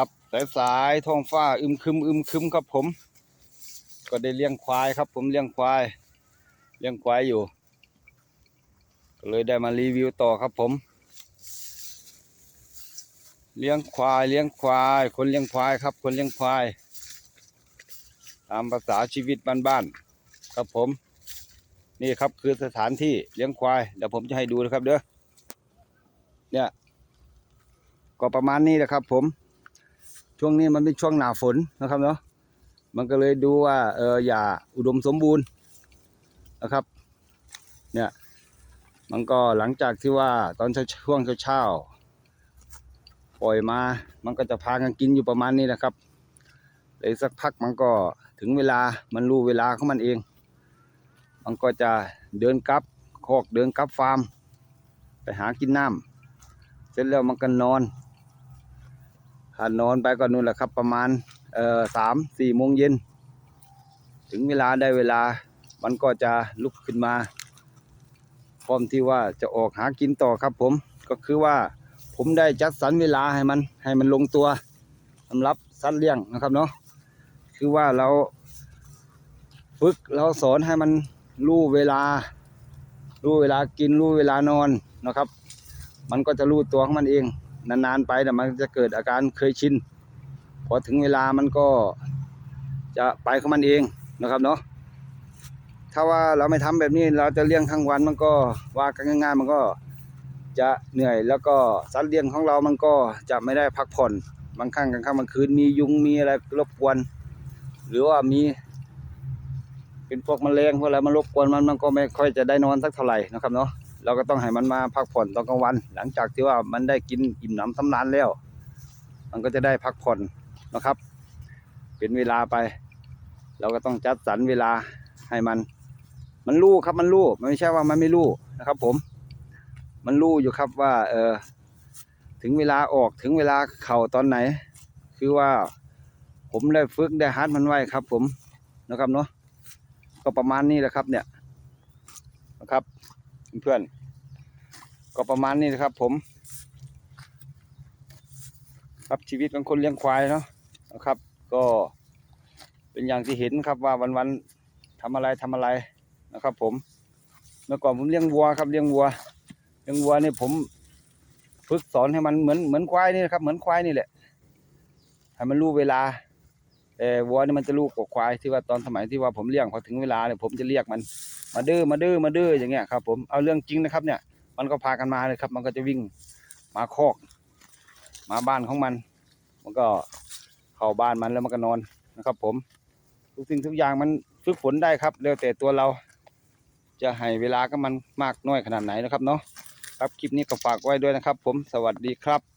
ครับสายสายๆท้องฟ้าอึมครึมอึมครึมครับผม ก็ได้เลี้ยงควายครับผมเลี้ยงควาย เลี้ยงควายอยู่ ก็เลยได้มารีวิวต่อครับผม เลี้ยงควายเลี้ยงควาย คนเลี้ยงควายครับ คนเลี้ยงควาย ตามภาษาชีวิตบ้านๆครับผม นี่ครับคือสถานที่เลี้ยงควายเดี๋ยวผมจะให้ดูนะครับเด้อเนี่ยก็ประมาณนี้แหละครับผม ช่วงนี้มันเป็นช่วงหนาฝนนะครับเนาะมันก็เลยดูว่าเอออย่าอุดมสมบูรณ์นะครับ เนี่ยมันก็หลังจากที่ว่าตอนช่วงเช้าปล่อยมา มันก็จะพากันกินอยู่ประมาณนี้นะครับเลยสักพักมันก็ถึงเวลามันรู้เวลาของมันเอง มันก็จะเดินกลับคอกเดินกลับฟาร์ม ไปหากินน้ำเสร็จแล้วมันก็นอน ถ้านอนไปก็นู่นแหละครับ ประมาณเอ่อสามสี่โมงเย็น ถึงเวลาได้เวลา มันก็จะลุกขึ้นมา พร้อมที่ว่าจะออกหากินต่อครับผม ก็คือว่าผมได้จัดสรรเวลาให้มันให้มันลงตัวสำหรับสัตว์เลี้ยงนะครับเนาะ คือว่าเราฝึกเราสอนให้มันรู้เวลา รู้เวลากินรู้เวลานอนนะครับ มันก็จะรู้ตัวของมันเอง นานๆไปแต่มันจะเกิดอาการเคยชินพอถึงเวลามันก็จะไปของมันเองนะครับเนาะถ้าว่าเราไม่ทำแบบนี้เราจะเลี้ยงทั้งวันมันก็ว่ากันง่ายๆมันก็จะเหนื่อยแล้วก็สัตว์เลี้ยงของเรามันก็จะไม่ได้พักผ่อนบางครั้งกลางค่ำกลางคืนมียุงมีอะไรรบกวน หรือว่ามีเป็นพวกแมลงพวกอะไรมารบกวนมันมันก็ไม่ค่อยจะได้นอนสักเท่าไหร่นะครับเนาะ เราก็ต้องให้มันมาพักผ่อนตอนกลางวัน หลังจากที่ว่ามันได้กินอิ่มหนำสำราญแล้ว มันก็จะได้พักผ่อนนะครับ เป็นเวลาไป เราก็ต้องจัดสรรเวลาให้มัน มันรู้ครับมันรู้มันไม่ใช่ว่ามันไม่รู้นะครับ ผม มันรู้อยู่ครับว่า เออถึงเวลาออกถึงเวลาเข่าตอนไหน คือว่าผมได้ฝึกได้ฮัดมันไว้ครับ ผมนะครับเนาะก็ประมาณนี้แหละครับเนี่ยนะครับ เพื่อนๆก็ประมาณนี้นะครับ ผม ครับชีวิตของคนเลี้ยงควายเนาะนะครับ ก็เป็นอย่างที่เห็นครับว่าวันๆทำอะไรทำอะไรนะครับ ผม เมื่อก่อนผมเลี้ยงวัวครับเลี้ยงวัวเลี้ยงวัวนี่ผมฝึกสอนให้มันเหมือนเหมือนควายนี่นะครับ เหมือนควายนี่แหละให้มันรู้เวลา แต่วัวนี่มันจะรู้กว่าควายที่ว่าตอนสมัยที่ว่าผมเลี้ยงพอถึงเวลาเนี่ยผมจะเรียกมันมาดื้อมาดื้อมาดื้ออย่างเงี้ยครับ ผมเอาเรื่องจริงนะครับ เนี่ย มันก็พากันมาเลยครับ มันก็จะวิ่งมาคอก มาบ้านของมัน มันก็เข้าบ้านมันแล้วมันก็นอนนะครับ ผม ทุกสิ่งทุกอย่างมันฝึกฝนได้ครับแล้วแต่ตัวเรา จะให้เวลากับมันมากน้อยขนาดไหนนะครับเนาะครับคลิปนี้ก็ฝากไว้ด้วยนะครับ ผมสวัสดีครับ